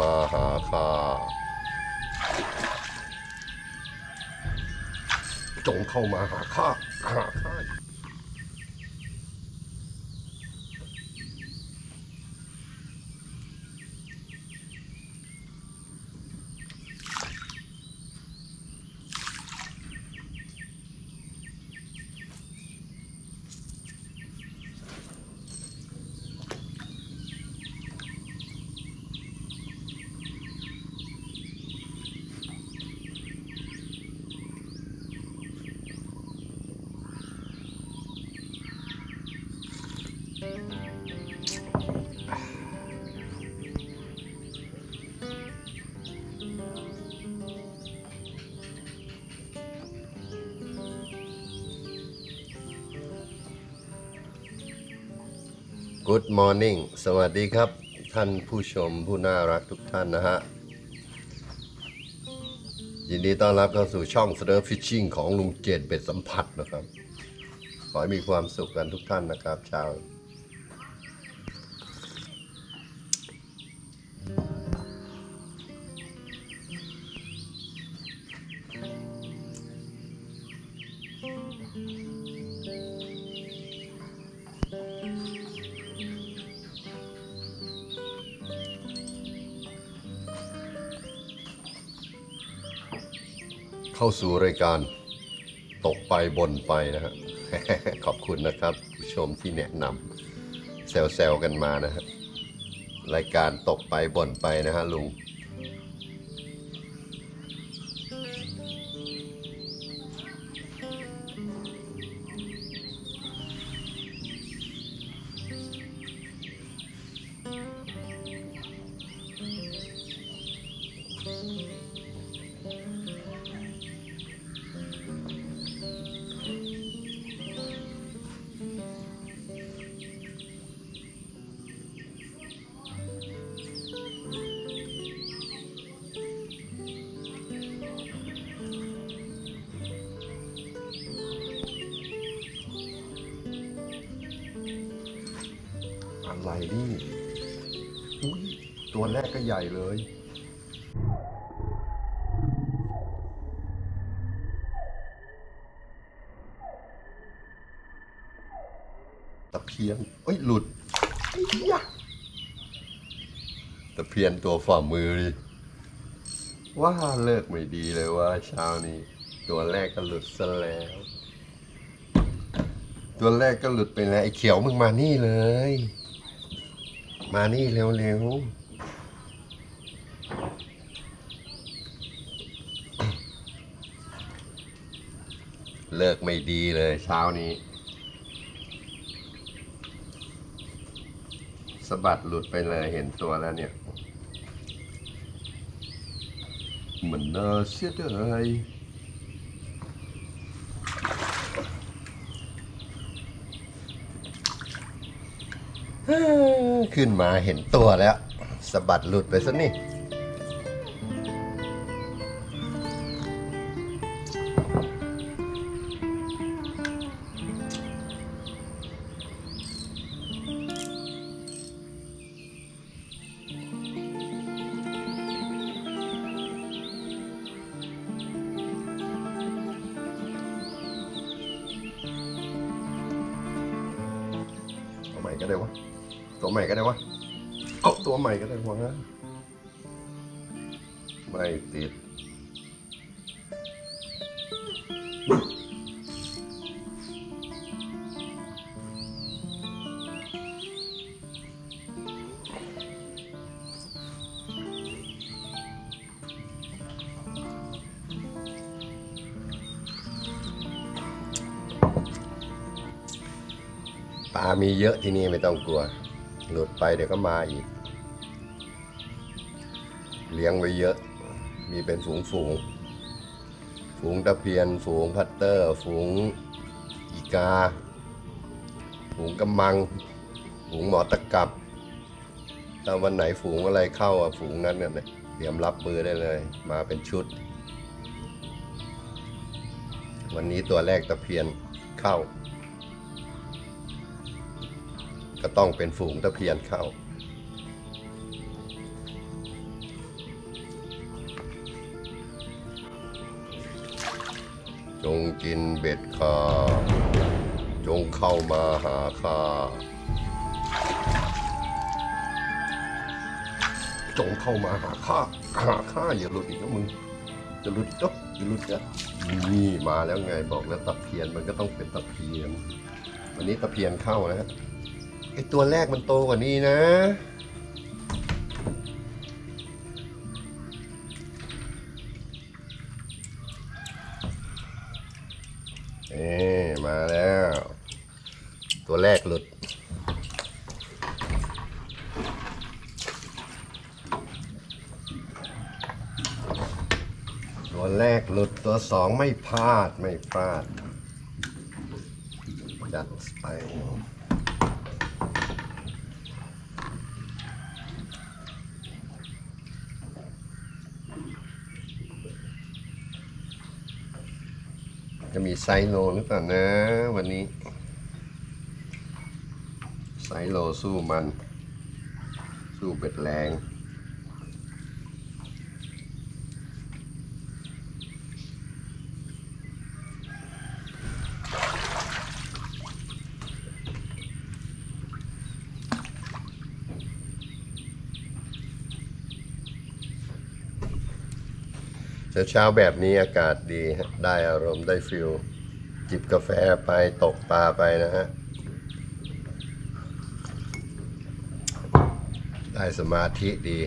มาหาข้าจงเข้ามาหาข้า Good morning สวัสดีครับ ท่านผู้ชมผู้น่ารักทุกท่านนะฮะ ยินดีต้อนรับเข้าสู่ช่อง s t e r Fishing ของลุงเจดเบ็ดสัมผัสนะครับ ขอให้มีความสุขกันทุกท่านนะครับชาว เข้าสู่รายการตกไปบนไปนะฮะขอบคุณนะครับ ผู้ชมที่แนะนำแซวๆกันมานะฮะรายการตกไปบ่นไปนะฮะลุง ตัวแรกก็ใหญ่เลยตะเพียนเอ้ยหลุดไอ้ยตะเพียนตัวฝ่ามือดิว่าเลิกไม่ดีเลยว่าเช้านี้ ตัวแรกก็หลุดซะแล้ว ตัวแรกก็หลุดไปแล้วไอ้เขียวมึงมานี่เลย มานี่เร็วๆ เลิกไม่ดีเลยเช้านี้สะบัดหลุดไปเลยเห็นตัวแล้วเนี่ย มันน่าเสียดายขึ้นมาเห็นตัวแล้วสะบัดหลุดไปซะนี่ ม่ก็ได้วะ ตัวใหม่ก็ได้วะ เอาตัวใหม่ก็ได้วะไม่ติด มีเยอะที่นี่ไม่ต้องกลัว หลุดไปเดี๋ยวก็มาอีก เลี้ยงไว้เยอะ มีเป็นฝูงฝูง ฝูงตะเพียน ฝูงพัตเตอร์ ฝูงอีกา ฝูงกำมัง ฝูงหมอตะกับถ้าวันไหนฝูงอะไรเข้าอะฝูงนั้นเนี่ยเตรียมรับมือได้เลย มาเป็นชุด วันนี้ตัวแรกตะเพียนเข้า ก็ต้องเป็นฝูงตะเพียนเข้า จงกินเบ็ดข้า จงเข้ามาหาข้า จงเข้ามาหาข้า หาข้าอย่าหลุดอีกนะมึงจะหลุดจ๊อกจะหลุดจ๊อกนี่มาแล้วไงบอกแล้วตะเพียนมันก็ต้องเป็นตะเพียน วันนี้ตะเพียนเข้านะฮะ ไอตัวแรกมันโตกว่านี้นะ เอ๊มาแล้ว ตัวแรกหลุดตัวแรกหลุดตัวสองไม่พลาดไม่พลาด จัดไปจะมี ไซโลหรือเปล่านะวันนี้ ไซโลสู้มัน สู้เป็ดแรงเช้าแบบนี้อากาศดีได้อารมณ์ได้ฟิล จิบกาแฟไปตกปลาไปนะฮะ ได้สมาธิดี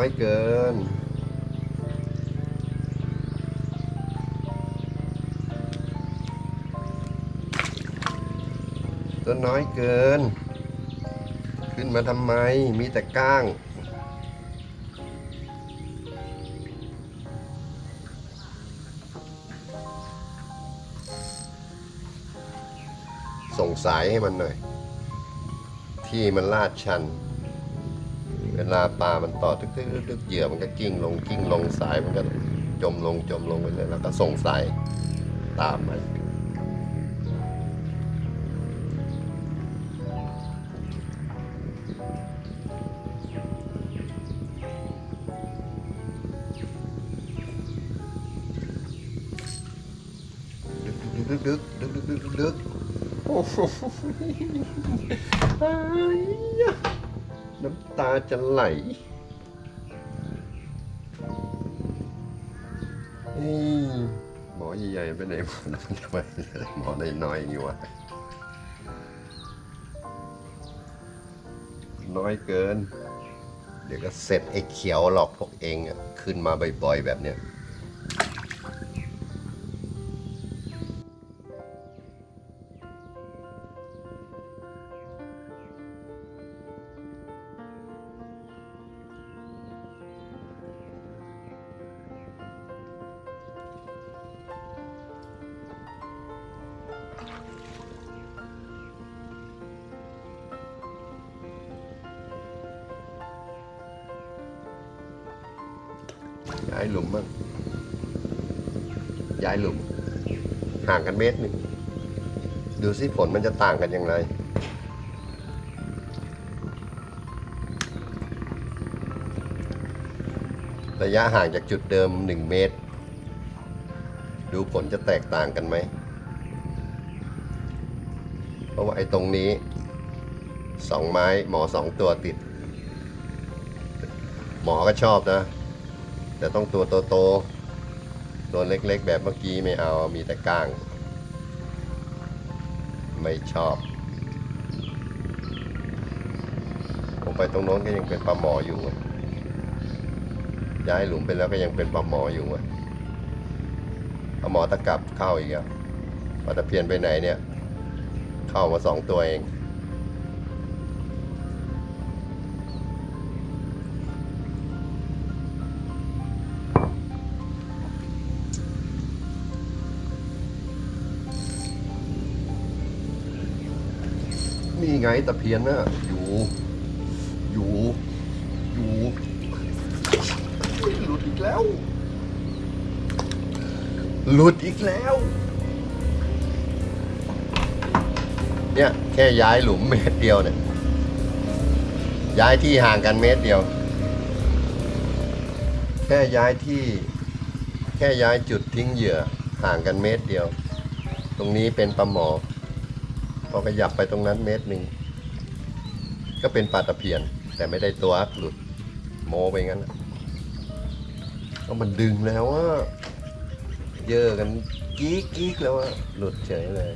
อยเกินตัวน้อยเกิน ขึ้นมาทำไม มีแต่ก้างส่งสายให้มันหน่อย ที่มันลาดชัน เวลาปลามันต่อตึกตึกตึกเหยื่อมันก็กิ้งลงกิ้งลงสายมันก็จมลงจมลงไปเลยแล้วก็ส่งสายตามมันดึกดึกดึกดึกดึกดึกดึกโอ้โห จะไหลเฮ้ยหมอใหญ่ๆไปไหนหมดมันทำไมหมอน้อยๆอย่างนี้วะน้อยเกิน เดี๋ยวก็เสร็จไอ้เขียวหลอกพวกเองอะขึ้นมาบ่อยๆแบบเนี้ยย้ เมตรหนึ่ง ดูสิผลมันจะต่างกันอย่างไร ระยะห่างจากจุดเดิม 1 เมตร ดูผลจะแตกต่างกันไหม เพราะว่าไอ้ตรงนี้สองไม้หมอสองตัวติด หมอก็ชอบนะ แต่ต้องตัวโตๆตัวเล็กๆ แบบเมื่อกี้ไม่เอามีแต่ก้าง ไม่ชอบผมไปตรงโน้นก็ยังเป็นปลาหมออยู่ย้ายหลุมไปแล้วก็ยังเป็นปลาหมออยู่ปลาหมอตะกับเข้าอีกอะปลาตะเพียนไปไหนเนี่ย เข้ามาสองตัวเอง ไงตะเพียนนะ่ะอยู่ อยู่ อยู่หลุดอีกแล้ว หลุดอีกแล้ว เนี่ยแค่ย้ายหลุมเมตรเดียวเนี่ย ย้ายที่ห่างกันเมตรเดียว แค่ย้ายที่ แค่ย้ายจุดทิ้งเหยื่อห่างกันเมตรเดียว ตรงนี้เป็นปลาหมอ พอขยับไปตรงนั้นเมตรหนึ่ง ก็เป็นปลาตะเพียน แต่ไม่ได้ตัวหลุดโมไปงั้นก็มันดึงแล้วว่าเยอะกันกี้กี้แล้วว่าหลุดเฉยเลย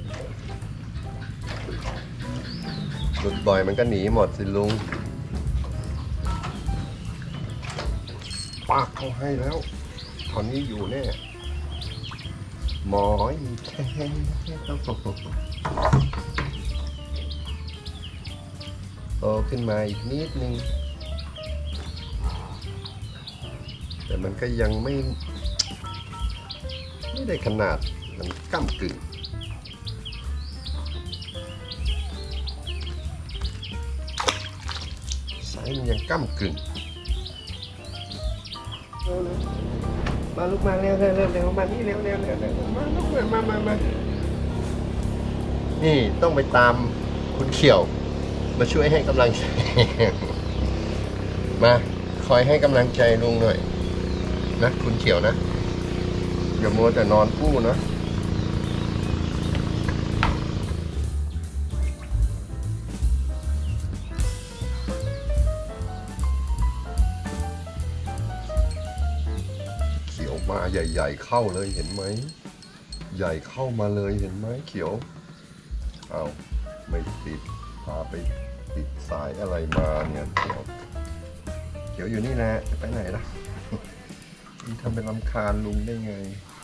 หลุดบ่อยมันก็หนีหมดสิลุงปากเขาให้แล้วตอนนี้อยู่แน่หมอยแค่โตขึ้นมาอีกนิดนึง แต่มันก็ยังไม่ ไม่ได้ขนาดมันก้ากึ่งสายมันยังก้ากึ่งมาลูกมาเร็วเร็วเร็วมานี่เร็วเร็วเร็วเร็วมาลูกมามามามานี่ต้องไปตามคุณเขียว มาช่วยให้กำลังใจ มาคอยให้กำลังใจลุงหน่อย นะ คุณเขียวนะ อย่ามัวแต่นอนกู้นะเขียวมาใหญ่ ๆ เข้าเลยเห็นไหม ใหญ่เข้ามาเลยเห็นไหมเขียว เอาไม่ติดพาไป ติดสายอะไรมาเนี่ยเขียวเขียวอยู่นี่แหละจะไปไหนล่ะนี่ทำเป็นลำคาญลุงได้ไง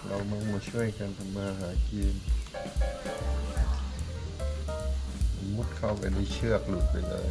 เรามามาช่วยกันทำมาหากินมุดเข้าไปในเชือกหลุดไปเลย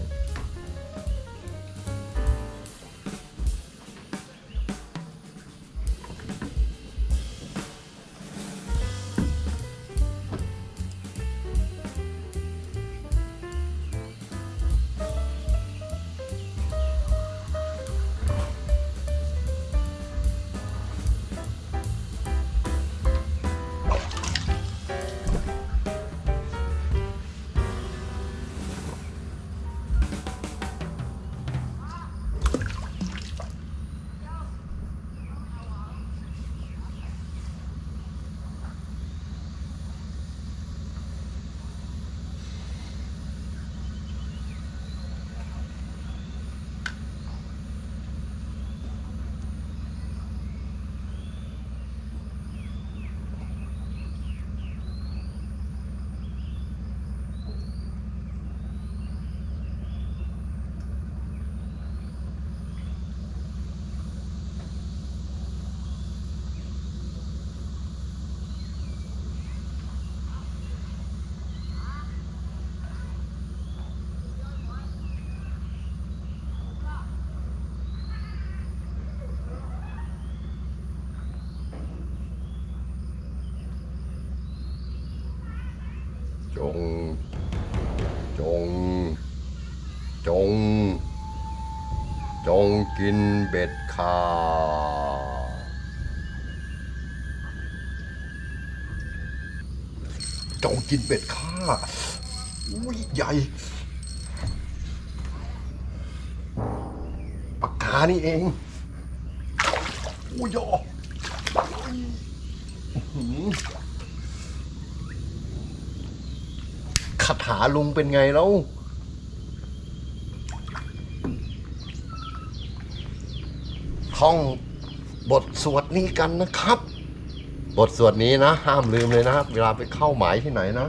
จง จง จง จงกินเบ็ดคาจงกินเบ็ดข้าอุ้ยใหญ่ ปากกานี่เอง อุ้ยยอุ้ยอื้อหือ คาถาลุงเป็นไงแล้วท่องบทสวดนี้กันนะครับ บทสวดนี้นะ ห้ามลืมเลยนะเวลาไปเข้าหมายที่ไหนนะ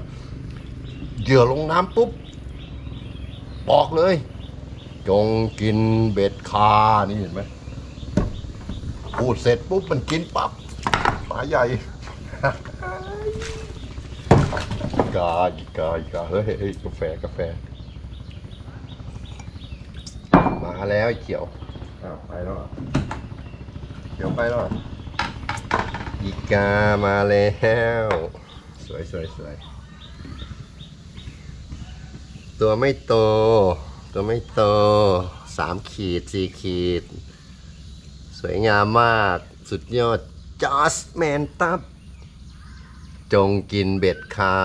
เหยื่อลงน้ำปุ๊บ บอกเลย จงกินเบ็ดคา นี่เห็นไหมพูดเสร็จปุ๊บมันกินปับปลาใหญ่ กาอีกาอีกาเฮ้ยเฮ้ยกาแฟกาแฟ มาแล้วไอ้เขียวอ้าวไปแล้วเหรอเขียวไปแล้วเหรออีกามาแล้ว สวยสวยสวยตัวไม่โต ตัวไม่โตสามขีดสี่ขีดสสวยงามมาก สุดยอดจอสแมนตับ จงกินเบ็ดค่า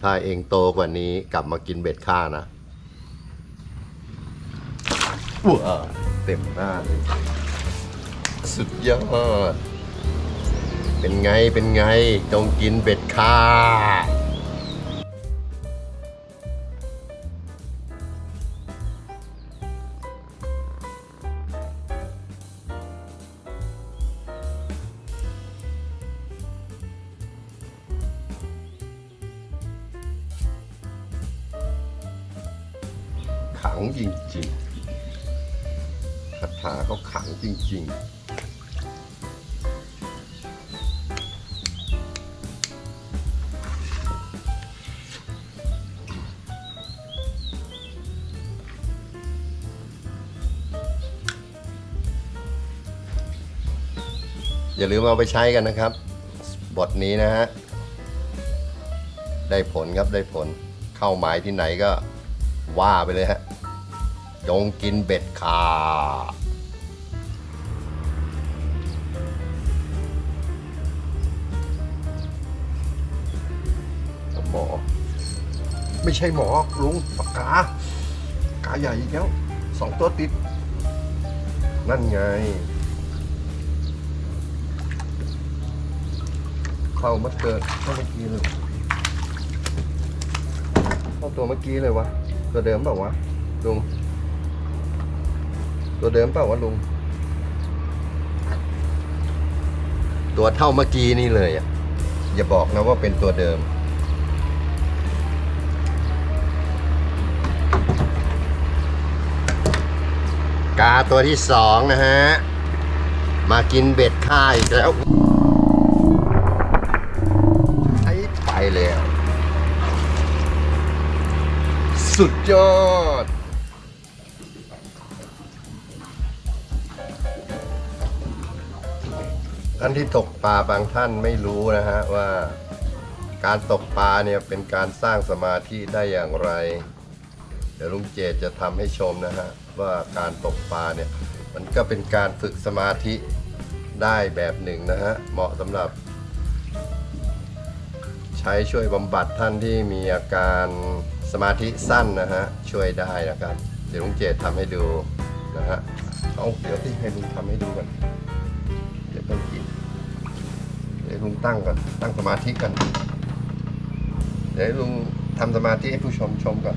ถ้าเองโตกว่านี้กลับมากินเบ็ดค่านะว้าเต็มหน้าเลยสุดยอด เป็นไงเป็นไงจงกินเบ็ดค่า อย่าลืมเอาไปใช้กันนะครับ บทนี้นะฮะ ได้ผลครับได้ผล เข้าหมายที่ไหนก็ว่าไปเลยฮะ จงกินเบ็ดขาหมอ ไม่ใช่หมอลุงปากกา กาใหญ่อีกแล้วสองตัวติด นั่นไง เข้าเมื่อเกิดเข้าเมื่อกี้เลยเข้าตัวเมื่อกี้เลยวะตัวเดิมเปล่าวะลุงตัวเดิมเปล่าวะลุงตัวเท่าเมื่อกี้นี่เลยอะอย่าบอกนะว่าเป็นตัวเดิม กาตัวที่สองนะฮะ มากินเบ็ดค่ายอีกแล้ว สุดยอด ท่านที่ตกปลาบางท่านไม่รู้นะฮะว่าการตกปลาเนี่ยเป็นการสร้างสมาธิได้อย่างไร เดี๋ยวลุงเจตจะทำให้ชมนะฮะว่าการตกปลาเนี่ยมันก็เป็นการฝึกสมาธิได้แบบหนึ่งนะฮะเหมาะสำหรับ ใช้ช่วยบำบัดท่านที่มีอาการ สมาธิสั้นนะฮะช่วยได้นะครับ เดี๋ยวลุงเจดทำให้ดูนะฮะเอาเดี๋ยวที่ให้ลุงทำให้ดูกันเดี๋ยวต้องกินเดี๋ยวลุงตั้งก่อนตั้งสมาธิกันเดี๋ยวลุงทำสมาธิให้ผู้ชมชมก่อน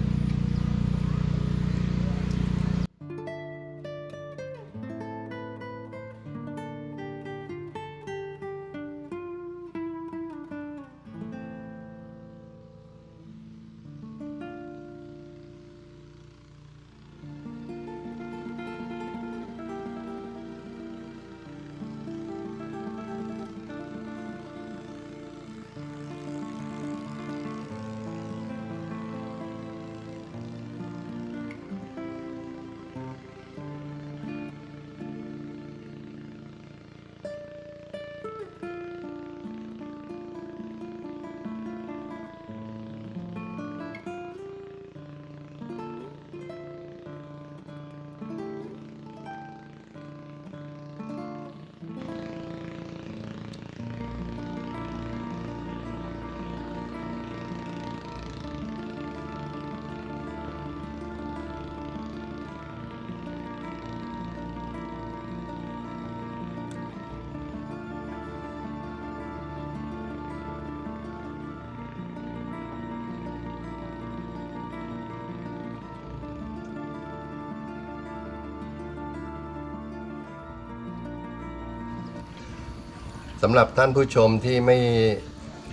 สำหรับท่านผู้ชมที่ไม่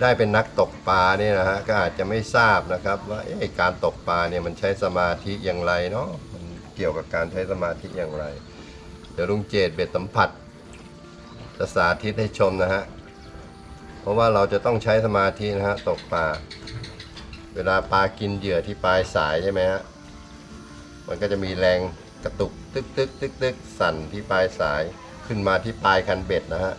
ได้เป็นนักตกปลาเนี่ยนะฮะก็อาจจะไม่ทราบนะครับ ว่าเอ๊ะการตกปลาเนี่ยมันใช้สมาธิอย่างไรเนาะมันเกี่ยวกับการใช้สมาธิอย่างไร เดี๋ยวลุงเจตเบ็ดสัมผัสจะสาธิตให้ชมนะฮะเพราะว่าเราจะต้องใช้สมาธินะฮะตกปลาเวลาปลากินเหยื่อที่ปลายสายใช่ไหมฮะมันก็จะมีแรงกระตุกตึกตึกตึกตึกสั่นที่ปลายสายขึ้นมาที่ปลายคันเบ็ดนะฮะ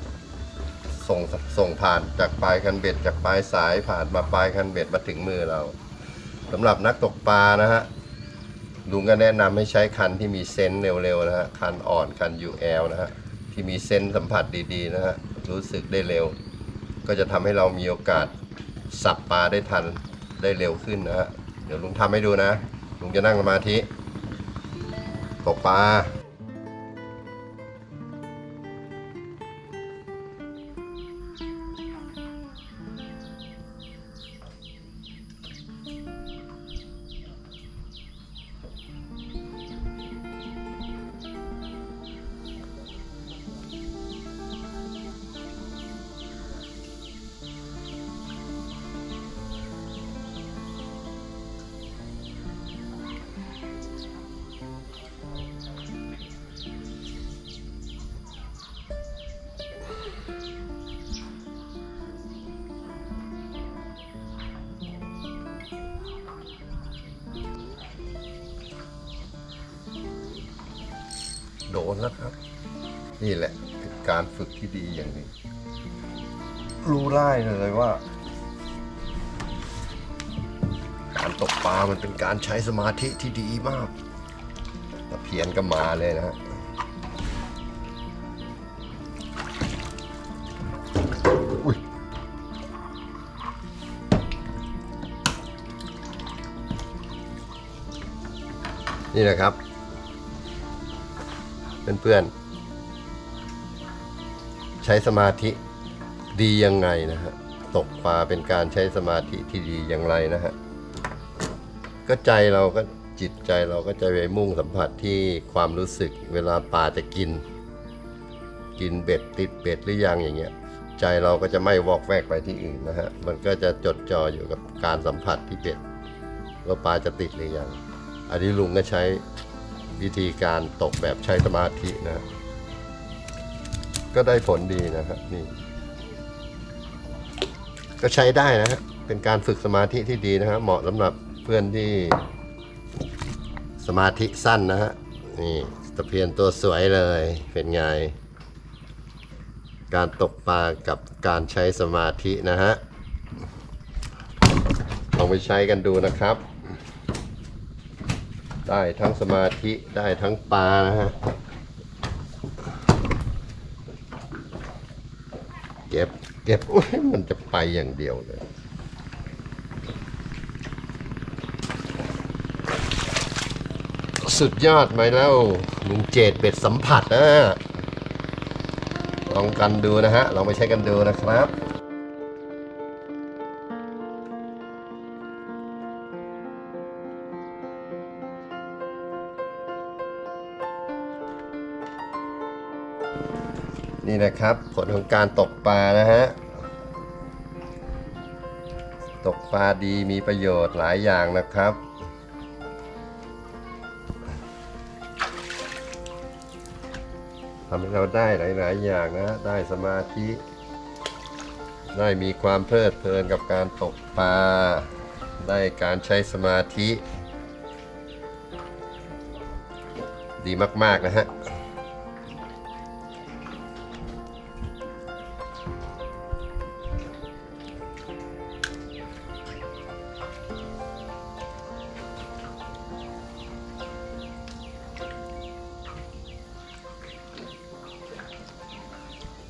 ส่งส่งผ่านจากปลายคันเบ็ด จากปลายสายผ่านมาปลายคันเบ็ดมาถึงมือเราสำหรับนักตกปลานะฮะลุงก็แนะนำให้ใช้คันที่มีเซนส์เร็วๆนะฮะคันอ่อนคัน UL นะฮะที่มีเซนส์สัมผัสดีๆนะฮะรู้สึกได้เร็ว ก็จะทำให้เรามีโอกาสสับปลาได้ทันได้เร็วขึ้นนะฮะเดี๋ยวลุงทำให้ดูนะลุงจะนั่งสมาธิตกปลา โดนแล้วครับ นี่แหละเป็นการฝึกที่ดีอย่างนึ่งรู้ได้เลยว่า การตกปลามันเป็นการใช้สมาธิที่ดีมากตะเพียนก็มาเลยนะฮะนี่นะครับ เพื่อนๆ ใช้สมาธิดียังไงนะฮะตกปลาเป็นการใช้สมาธิที่ดีอย่างไรนะฮะก็ใจเราก็จิตใจเราก็จะไปมุ่งสัมผัสที่ความรู้สึก เวลาปลาจะกิน กินเบ็ดติดเบ็ดหรือยังอย่างเงี้ย ใจเราก็จะไม่วอกแวกไปที่อื่นนะฮะมันก็จะจดจ่ออยู่กับการสัมผัสที่เบ็ดว่าปลาจะติดหรือยังอันนี้ลุงก็ใช้ วิธีการตกแบบใช้สมาธินะ ก็ได้ผลดีนะครับนี่ ก็ใช้ได้นะฮะเป็นการฝึกสมาธิที่ดีนะฮะเหมาะสำหรับเพื่อนที่สมาธิสั้นนะฮะนี่ตะเพียนตัวสวยเลยเป็นไง การตกปลากับการใช้สมาธินะฮะลองไปใช้กันดูนะครับ ได้ทั้งสมาธิได้ทั้งปลานะฮะ เก็บ เก็บมันจะไปอย่างเดียวเลยสุดยอดไหมแล้วลุงเจดเบ็ดสัมผัสนะลองกันดูนะฮะ ลองไปใช้กันดูนะครับ นี่นะครับ ผลของการตกปลานะฮะ ตกปลาดีมีประโยชน์หลายอย่างนะครับ ทำให้เราได้หลาย ๆ อย่างนะ ได้สมาธิ ได้มีความเพลิดเพลินกับการตกปลา ได้การใช้สมาธิ ดีมาก ๆ นะฮะ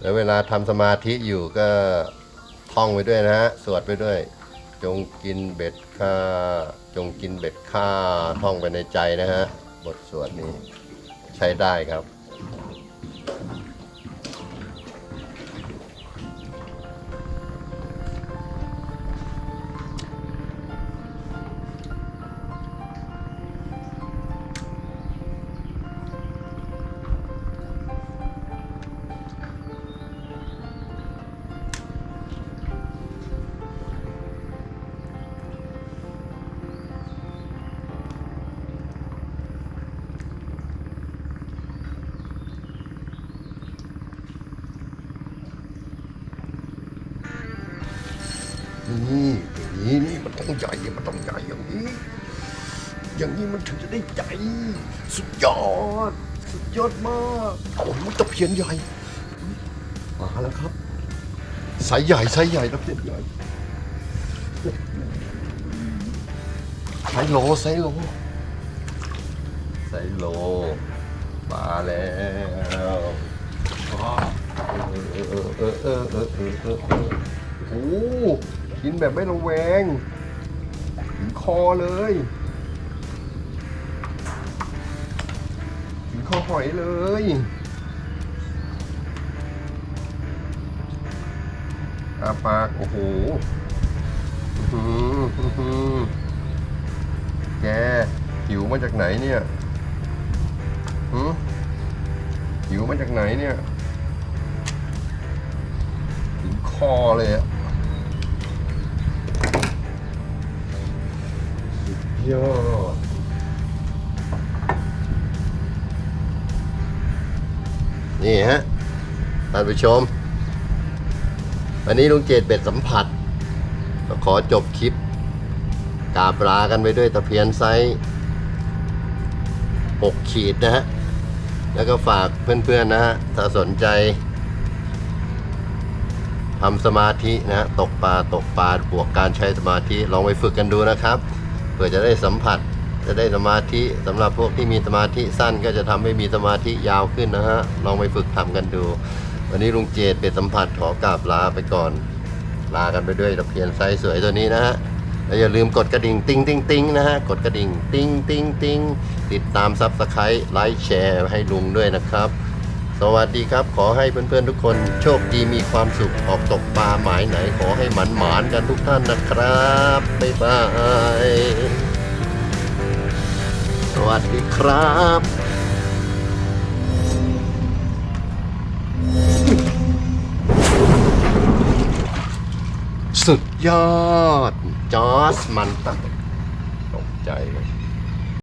แล้วเวลาทำสมาธิอยู่ก็ท่องไปด้วยนะฮะ สวดไปด้วย จงกินเบ็ดข้า จงกินเบ็ดข้าท่องไปในใจนะฮะ บทสวดนี้ใช้ได้ครับ อย่างนี้มันถึงจะได้ใหญ่สุดยอด สุดยอดมากโอ้โหตะเพียนใหญ่มาแล้วครับไซส์ใหญ่ไซส์ใหญ่ตะเพียนใหญ่ไซส์โลไซส์โลโลมาแล้วว้าวเออเออเออเออเออเออเออโอ้โหกินแบบไม่ระแวงถึงคอเลย คอหอยเลย อาปาก โอ้โหแกหิวมาจากไหนเนี่ยหือหิวมาจากไหนเนี่ยถึงคอเลยอะยอด นี่ฮะท่านผู้ชม วันนี้ลุงเจดเบ็ดสัมผัส ก็ขอจบคลิป กาบลากันไปด้วยตะเพียนไซส์6ขีดนะฮะ แล้วก็ฝากเพื่อนๆนะฮะ ถ้าสนใจทำสมาธินะฮะตกปลาตกปลาบวกการใช้สมาธิ ลองไปฝึกกันดูนะครับ เพื่อจะได้สัมผัส จะได้สมาธิสำหรับพวกที่มีสมาธิสั้นก็จะทำให้มีสมาธิยาวขึ้นนะฮะลองไปฝึกทำกันดู วันนี้ลุงเจดเป็นสัมผัสขอกราบลาไปก่อน ลากันไปด้วยตะเพียนไซส์สวยตัวนี้นะฮะแล้วอย่าลืมกดกระดิ่งติ้งติ้งติ้งนะฮะกดกระดิ่งติ้งติ้งติ้งติดตามซับสไครต์ไลค์แชร์ให้ลุงด้วยนะครับ สวัสดีครับ ขอให้เพื่อนๆทุกคนโชคดีมีความสุขออกตกปลาหมายไหน ขอให้หมันหมานกันทุกท่านนะครับบ๊ายบาย วัสดีครับสุดยอด จอสมันตัดตกใจเลย